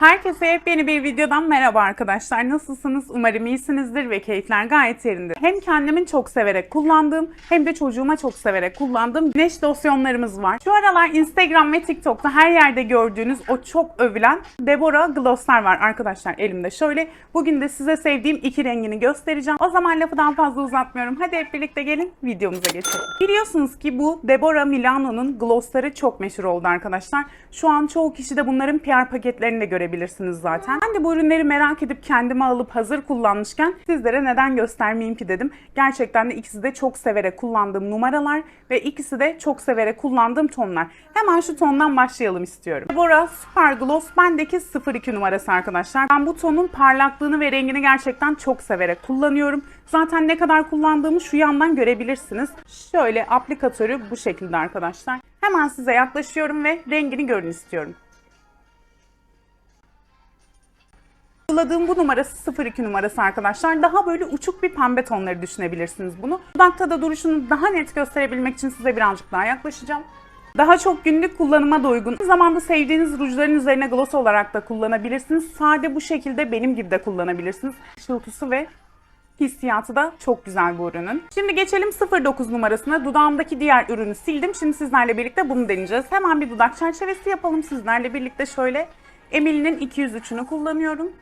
Herkese yepyeni bir videodan merhaba arkadaşlar. Nasılsınız? Umarım iyisinizdir ve keyifler gayet yerindir. Hem kendimin çok severek kullandığım hem de çocuğuma çok severek kullandığım güneş losyonlarımız var. Şu aralar Instagram ve TikTok'ta her yerde gördüğünüz o çok övülen Deborah Gloss'lar var arkadaşlar elimde. Şöyle bugün de size sevdiğim iki rengini göstereceğim. O zaman lafı daha fazla uzatmıyorum. Hadi hep birlikte gelin videomuza geçelim. Biliyorsunuz ki bu Deborah Milano'nun glossları çok meşhur oldu arkadaşlar. Şu an çoğu kişi de bunların PR paketlerini de görebilirsiniz zaten. Ben de bu ürünleri merak edip kendime alıp hazır kullanmışken sizlere neden göstermeyeyim ki dedim. Gerçekten de ikisi de çok severek kullandığım numaralar ve ikisi de çok severek kullandığım tonlar. Hemen şu tondan başlayalım istiyorum. Deborah Super Gloss bendeki 02 numarası arkadaşlar. Ben bu tonun parlaklığını ve rengini gerçekten çok severek kullanıyorum. Zaten ne kadar kullandığımı şu yandan görebilirsiniz. Şöyle aplikatörü bu şekilde arkadaşlar. Hemen size yaklaşıyorum ve rengini görün istiyorum. Uyguladığım bu numarası 02 numarası arkadaşlar. Daha böyle uçuk bir pembe tonları düşünebilirsiniz bunu. Dudakta da duruşunu daha net gösterebilmek için size birazcık daha yaklaşacağım. Daha çok günlük kullanıma da uygun. Aynı zamanda sevdiğiniz rujların üzerine gloss olarak da kullanabilirsiniz. Sade bu şekilde benim gibi de kullanabilirsiniz. Işıltısı ve hissiyatı da çok güzel bu ürünün. Şimdi geçelim 09 numarasına. Dudağımdaki diğer ürünü sildim. Şimdi sizlerle birlikte bunu deneyeceğiz. Hemen bir dudak çerçevesi yapalım sizlerle birlikte şöyle. Emily'nin 203'ünü kullanıyorum.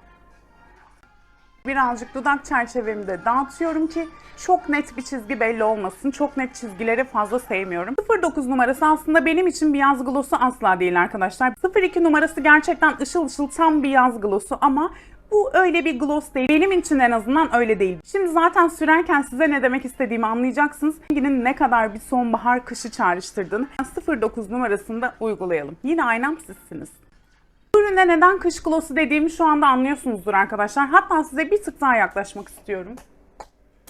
Birazcık dudak çerçevemi de dağıtıyorum ki çok net bir çizgi belli olmasın. Çok net çizgileri fazla sevmiyorum. 09 numarası aslında benim için bir yaz glosu asla değil arkadaşlar. 02 numarası gerçekten ışıl ışıl tam bir yaz glosu ama bu öyle bir gloss değil. Benim için en azından öyle değil. Şimdi zaten sürerken size ne demek istediğimi anlayacaksınız. Renginin ne kadar bir sonbahar kışı çağrıştırdığını 09 numarasında uygulayalım. Yine aynam sizsiniz. Ürüne neden kış glossu dediğimi şu anda anlıyorsunuzdur arkadaşlar. Hatta size bir tık daha yaklaşmak istiyorum.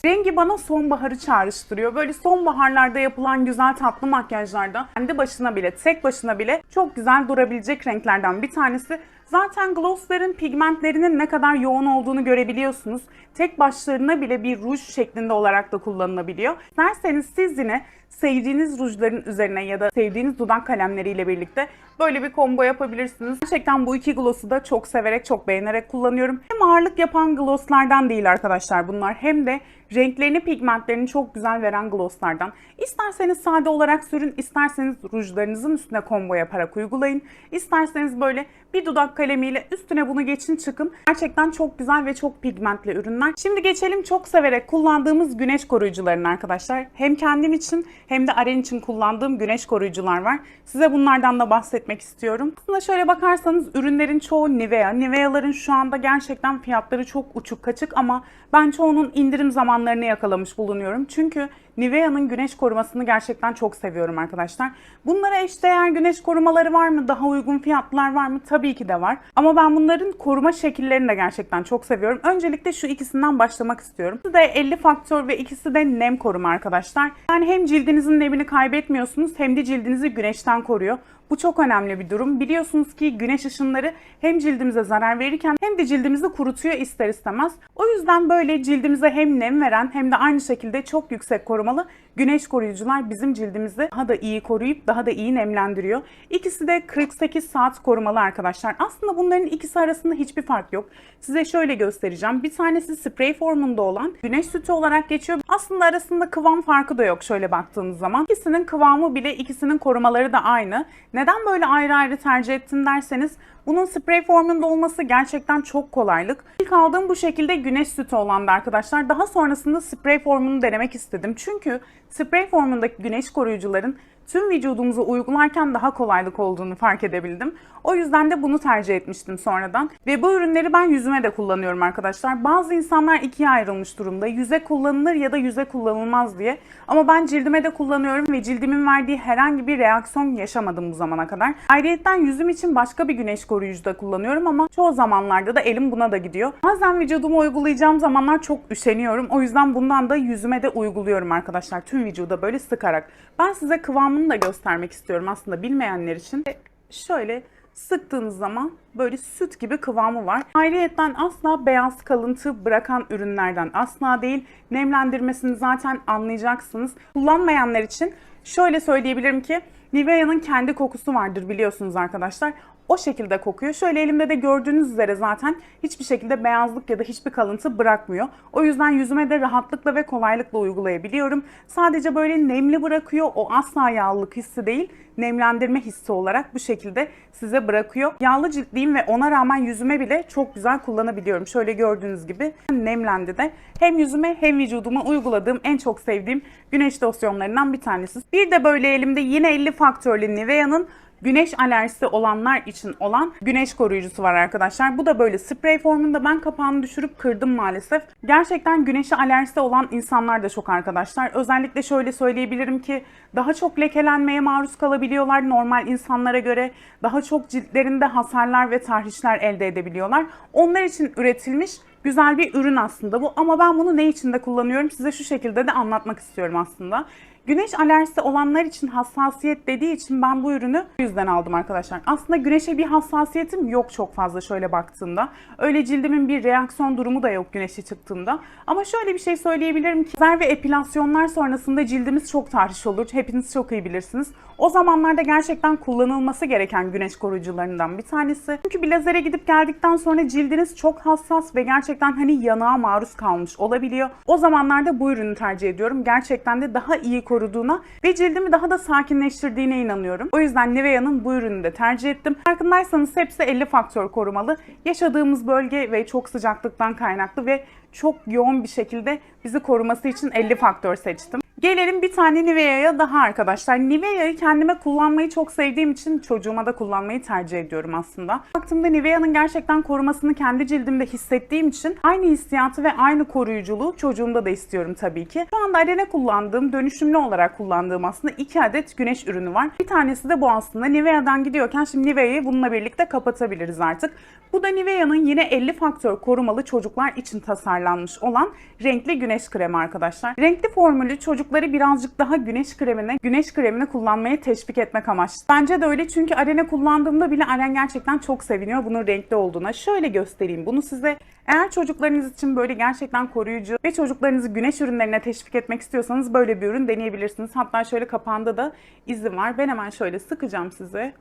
Rengi bana sonbaharı çağrıştırıyor. Böyle sonbaharlarda yapılan güzel tatlı makyajlarda kendi başına bile, tek başına bile çok güzel durabilecek renklerden bir tanesi. Zaten glossların pigmentlerinin ne kadar yoğun olduğunu görebiliyorsunuz. Tek başlarına bile bir ruj şeklinde olarak da kullanılabiliyor. İsterseniz siz yine sevdiğiniz rujların üzerine ya da sevdiğiniz dudak kalemleriyle birlikte böyle bir combo yapabilirsiniz. Gerçekten bu iki gloss'u da çok severek, çok beğenerek kullanıyorum. Hem ağırlık yapan glosslardan değil arkadaşlar bunlar hem de renklerini, pigmentlerini çok güzel veren glosslardan. İsterseniz sade olarak sürün, isterseniz rujlarınızın üstüne combo yaparak uygulayın. İsterseniz böyle bir dudak kalemiyle üstüne bunu geçin çıkın. Gerçekten çok güzel ve çok pigmentli ürünler. Şimdi geçelim çok severek kullandığımız güneş koruyucularına arkadaşlar. Hem kendim için hem de Aren için kullandığım güneş koruyucular var. Size bunlardan da bahsetmek istiyorum. Aslında şöyle bakarsanız ürünlerin çoğu Nivea. Nivea'ların şu anda gerçekten fiyatları çok uçuk kaçık ama ben çoğunun indirim zamanlarını yakalamış bulunuyorum. Çünkü Nivea'nın güneş korumasını gerçekten çok seviyorum arkadaşlar. Bunlara eşdeğer güneş korumaları var mı? Daha uygun fiyatlar var mı? Tabii ki de var. Ama ben bunların koruma şekillerini de gerçekten çok seviyorum. Öncelikle şu ikisinden başlamak istiyorum. İkisi de 50 faktör ve ikisi de nem koruma arkadaşlar. Yani hem cildinizin nemini kaybetmiyorsunuz hem de cildinizi güneşten koruyor. Bu çok önemli bir durum. Biliyorsunuz ki güneş ışınları hem cildimize zarar verirken hem de cildimizi kurutuyor ister istemez. O yüzden böyle cildimize hem nem veren hem de aynı şekilde çok yüksek korumalı güneş koruyucular bizim cildimizi daha da iyi koruyup daha da iyi nemlendiriyor. İkisi de 48 saat korumalı arkadaşlar. Aslında bunların ikisi arasında hiçbir fark yok. Size şöyle göstereceğim. Bir tanesi sprey formunda olan güneş sütü olarak geçiyor. Aslında arasında kıvam farkı da yok şöyle baktığınız zaman. İkisinin kıvamı bile ikisinin korumaları da aynı. Neden böyle ayrı ayrı tercih ettim derseniz bunun sprey formunda olması gerçekten çok kolaylık. İlk aldığım bu şekilde güneş sütü olandı arkadaşlar. Daha sonrasında sprey formunu denemek istedim. Çünkü sprey formundaki güneş koruyucuların tüm vücudumuza uygularken daha kolaylık olduğunu fark edebildim. O yüzden de bunu tercih etmiştim sonradan. Ve bu ürünleri ben yüzüme de kullanıyorum arkadaşlar. Bazı insanlar ikiye ayrılmış durumda. Yüze kullanılır ya da yüze kullanılmaz diye. Ama ben cildime de kullanıyorum ve cildimin verdiği herhangi bir reaksiyon yaşamadım bu zamana kadar. Ayrıyeten yüzüm için başka bir güneş koruyucu da kullanıyorum ama çoğu zamanlarda da elim buna da gidiyor. Bazen vücuduma uygulayacağım zamanlar çok üşeniyorum. O yüzden bundan da yüzüme de uyguluyorum arkadaşlar. Tüm vücuda böyle sıkarak. Ben size kıvamını da göstermek istiyorum aslında bilmeyenler için. Şöyle sıktığınız zaman böyle süt gibi kıvamı var. Ayrıyetten asla beyaz kalıntı bırakan ürünlerden asla değil. Nemlendirmesini zaten anlayacaksınız. Kullanmayanlar için şöyle söyleyebilirim ki Nivea'nın kendi kokusu vardır biliyorsunuz arkadaşlar. O şekilde kokuyor. Şöyle elimde de gördüğünüz üzere zaten hiçbir şekilde beyazlık ya da hiçbir kalıntı bırakmıyor. O yüzden yüzüme de rahatlıkla ve kolaylıkla uygulayabiliyorum. Sadece böyle nemli bırakıyor. O asla yağlılık hissi değil nemlendirme hissi olarak bu şekilde size bırakıyor. Yağlı ciltliyim ve ona rağmen yüzüme bile çok güzel kullanabiliyorum. Şöyle gördüğünüz gibi nemlendi de hem yüzüme hem vücuduma uyguladığım en çok sevdiğim güneş losyonlarından bir tanesi. Bir de böyle elimde yine 50 faktörlü Nivea'nın güneş alerjisi olanlar için olan güneş koruyucusu var arkadaşlar. Bu da böyle sprey formunda ben kapağını düşürüp kırdım maalesef. Gerçekten güneşe alerjisi olan insanlar da çok arkadaşlar. Özellikle şöyle söyleyebilirim ki daha çok lekelenmeye maruz kalabiliyorlar normal insanlara göre. Daha çok ciltlerinde hasarlar ve tahrişler elde edebiliyorlar. Onlar için üretilmiş güzel bir ürün aslında bu ama ben bunu ne için de kullanıyorum size şu şekilde de anlatmak istiyorum aslında. Güneş alerjisi olanlar için hassasiyet dediği için ben bu ürünü yüzden aldım arkadaşlar. Aslında güneşe bir hassasiyetim yok çok fazla şöyle baktığımda. Öyle cildimin bir reaksiyon durumu da yok güneşe çıktığımda. Ama şöyle bir şey söyleyebilirim ki lazer ve epilasyonlar sonrasında cildimiz çok tahriş olur. Hepiniz çok iyi bilirsiniz. O zamanlarda gerçekten kullanılması gereken güneş koruyucularından bir tanesi. Çünkü bir lazere gidip geldikten sonra cildiniz çok hassas ve gerçekten hani yanığa maruz kalmış olabiliyor. O zamanlarda bu ürünü tercih ediyorum. Gerçekten de daha iyi koruduğuna ve cildimi daha da sakinleştirdiğine inanıyorum. O yüzden Nivea'nın bu ürünü de tercih ettim. Farkındaysanız hepsi 50 faktör korumalı. Yaşadığımız bölge ve çok sıcaklıktan kaynaklı ve çok yoğun bir şekilde bizi koruması için 50 faktör seçtim. Gelelim bir tane Nivea'ya daha arkadaşlar. Nivea'yı kendime kullanmayı çok sevdiğim için çocuğuma da kullanmayı tercih ediyorum aslında. Baktığımda Nivea'nın gerçekten korumasını kendi cildimde hissettiğim için aynı hissiyatı ve aynı koruyuculuğu çocuğumda da istiyorum tabii ki. Şu anda Arene kullandığım, dönüşümlü olarak kullandığım aslında iki adet güneş ürünü var. Bir tanesi de bu aslında. Nivea'dan gidiyorken şimdi Nivea'yı bununla birlikte kapatabiliriz artık. Bu da Nivea'nın yine 50 faktör korumalı çocuklar için tasarlanmış olan renkli güneş kremi arkadaşlar. Renkli formülü çocukları birazcık daha güneş kremine, güneş kremini kullanmaya teşvik etmek amaçlı. Bence de öyle çünkü Arene kullandığımda bile Aren gerçekten çok seviniyor bunun renkli olduğuna. Şöyle göstereyim bunu size. Eğer çocuklarınız için böyle gerçekten koruyucu ve çocuklarınızı güneş ürünlerine teşvik etmek istiyorsanız böyle bir ürün deneyebilirsiniz. Hatta şöyle kapağında da izi var. Ben hemen şöyle sıkacağım size.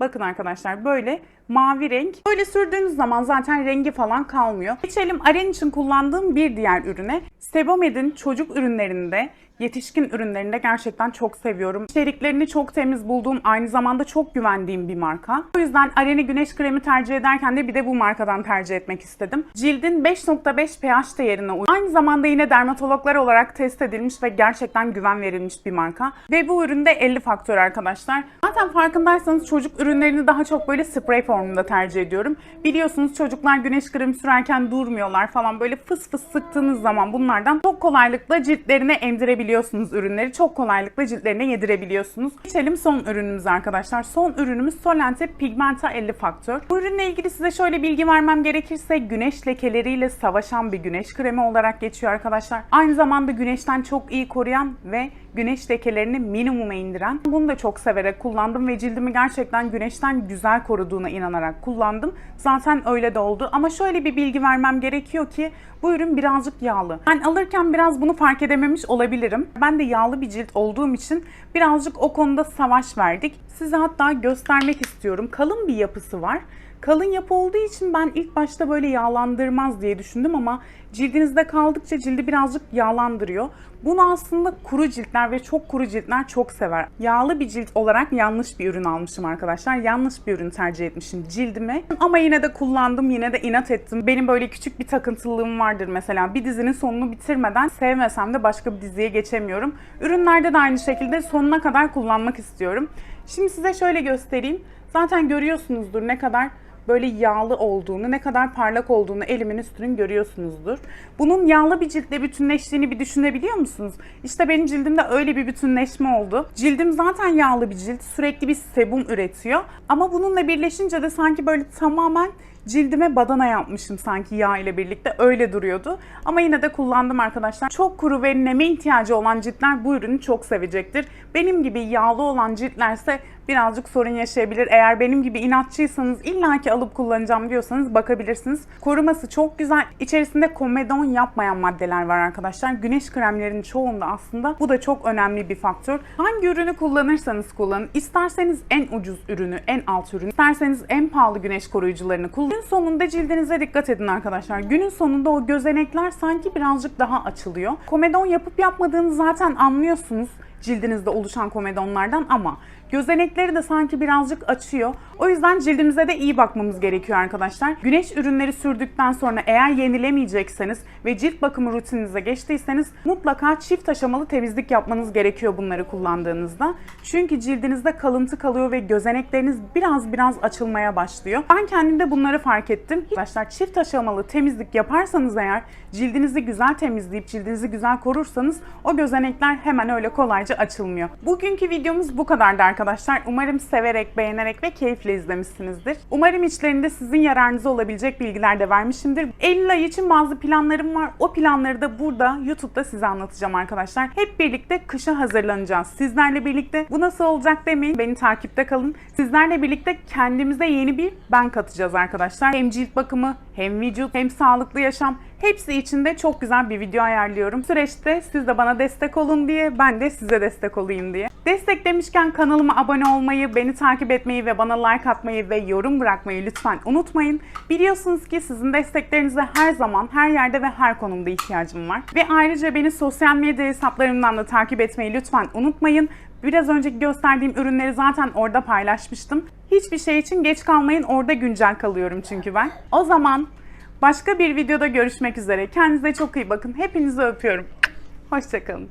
Bakın arkadaşlar böyle mavi renk. Böyle sürdüğünüz zaman zaten rengi falan kalmıyor. Geçelim Aren için kullandığım bir diğer ürüne. Sebomed'in çocuk ürünlerinde, yetişkin ürünlerinde gerçekten çok seviyorum. İçeriklerini çok temiz bulduğum, aynı zamanda çok güvendiğim bir marka. O yüzden Aren'i güneş kremi tercih ederken de bir de bu markadan tercih etmek istedim. Cildin 5.5 pH değerine uygun. Aynı zamanda yine dermatologlar olarak test edilmiş ve gerçekten güven verilmiş bir marka. Ve bu üründe 50 faktör arkadaşlar. Zaten farkındaysanız çocuk ürünlerini daha çok böyle sprey formunda tercih ediyorum. Biliyorsunuz çocuklar güneş kremi sürerken durmuyorlar falan böyle fıs fıs sıktığınız zaman bunlardan çok kolaylıkla ciltlerine emdirebiliyorsunuz ürünleri. Çok kolaylıkla ciltlerine yedirebiliyorsunuz. Geçelim son ürünümüze arkadaşlar. Son ürünümüz Solente Pigmenta 50 faktör. Bu ürünle ilgili size şöyle bilgi vermem gerekirse güneş lekeleriyle savaşan bir güneş kremi olarak geçiyor arkadaşlar. Aynı zamanda güneşten çok iyi koruyan ve güneş lekelerini minimuma indiren. Bunu da çok severek kullandım ve cildimi gerçekten güneşten güzel koruduğuna inanarak kullandım. Zaten öyle de oldu ama şöyle bir bilgi vermem gerekiyor ki bu ürün birazcık yağlı. Ben alırken biraz bunu fark edememiş olabilirim. Ben de yağlı bir cilt olduğum için birazcık o konuda savaş verdik. Size hatta göstermek istiyorum. Kalın bir yapısı var. Kalın yapı olduğu için ben ilk başta böyle yağlandırmaz diye düşündüm ama cildinizde kaldıkça cildi birazcık yağlandırıyor. Bunu aslında kuru ciltler ve çok kuru ciltler çok sever. Yağlı bir cilt olarak yanlış bir ürün almışım arkadaşlar. Yanlış bir ürün tercih etmişim cildime. Ama yine de kullandım, yine de inat ettim. Benim böyle küçük bir takıntılığım vardır mesela. Bir dizinin sonunu bitirmeden sevmesem de başka bir diziye geçemiyorum. Ürünlerde de aynı şekilde sonuna kadar kullanmak istiyorum. Şimdi size şöyle göstereyim. Zaten görüyorsunuzdur ne kadar böyle yağlı olduğunu, ne kadar parlak olduğunu elimin üstünün görüyorsunuzdur. Bunun yağlı bir ciltle bütünleştiğini bir düşünebiliyor musunuz? İşte benim cildimde öyle bir bütünleşme oldu. Cildim zaten yağlı bir cilt, sürekli bir sebum üretiyor. Ama bununla birleşince de sanki böyle tamamen cildime badana yapmışım sanki yağ ile birlikte öyle duruyordu. Ama yine de kullandım arkadaşlar. Çok kuru ve neme ihtiyacı olan ciltler bu ürünü çok sevecektir. Benim gibi yağlı olan ciltlerse birazcık sorun yaşayabilir. Eğer benim gibi inatçıysanız illaki alıp kullanacağım diyorsanız bakabilirsiniz. Koruması çok güzel. İçerisinde komedon yapmayan maddeler var arkadaşlar. Güneş kremlerinin çoğunda aslında bu da çok önemli bir faktör. Hangi ürünü kullanırsanız kullanın. İsterseniz en ucuz ürünü, en alt ürünü, isterseniz en pahalı güneş koruyucularını kullanın. Gün sonunda cildinize dikkat edin arkadaşlar. Günün sonunda o gözenekler sanki birazcık daha açılıyor. Komedon yapıp yapmadığını zaten anlıyorsunuz cildinizde oluşan komedonlardan ama gözenekleri de sanki birazcık açıyor. O yüzden cildimize de iyi bakmamız gerekiyor arkadaşlar. Güneş ürünleri sürdükten sonra eğer yenilemeyecekseniz ve cilt bakımı rutininize geçtiyseniz mutlaka çift aşamalı temizlik yapmanız gerekiyor bunları kullandığınızda. Çünkü cildinizde kalıntı kalıyor ve gözenekleriniz biraz biraz açılmaya başlıyor. Ben kendimde bunları fark ettim. Arkadaşlar çift aşamalı temizlik yaparsanız eğer cildinizi güzel temizleyip cildinizi güzel korursanız o gözenekler hemen öyle kolayca açılmıyor. Bugünkü videomuz bu kadardı arkadaşlar. Umarım severek, beğenerek ve keyifle izlemişsinizdir. Umarım içlerinde sizin yararınıza olabilecek bilgiler de vermişimdir. Eylül ayı için bazı planlarım var. O planları da burada YouTube'da size anlatacağım arkadaşlar. Hep birlikte kışa hazırlanacağız. Sizlerle birlikte bu nasıl olacak demeyin. Beni takipte kalın. Sizlerle birlikte kendimize yeni bir ben katacağız arkadaşlar. Hem cilt bakımı, hem vücut, hem sağlıklı yaşam Hepsi içinde çok güzel bir video ayarlıyorum. Süreçte siz de bana destek olun diye, ben de size destek olayım diye. Desteklemişken kanalıma abone olmayı, beni takip etmeyi ve bana like atmayı ve yorum bırakmayı lütfen unutmayın. Biliyorsunuz ki sizin desteklerinize her zaman, her yerde ve her konumda ihtiyacım var. Ve ayrıca beni sosyal medya hesaplarımdan da takip etmeyi lütfen unutmayın. Biraz önceki gösterdiğim ürünleri zaten orada paylaşmıştım. Hiçbir şey için geç kalmayın. Orada güncel kalıyorum çünkü ben. O zaman Başka bir videoda görüşmek üzere. Kendinize çok iyi bakın. Hepinizi öpüyorum. Hoşçakalın.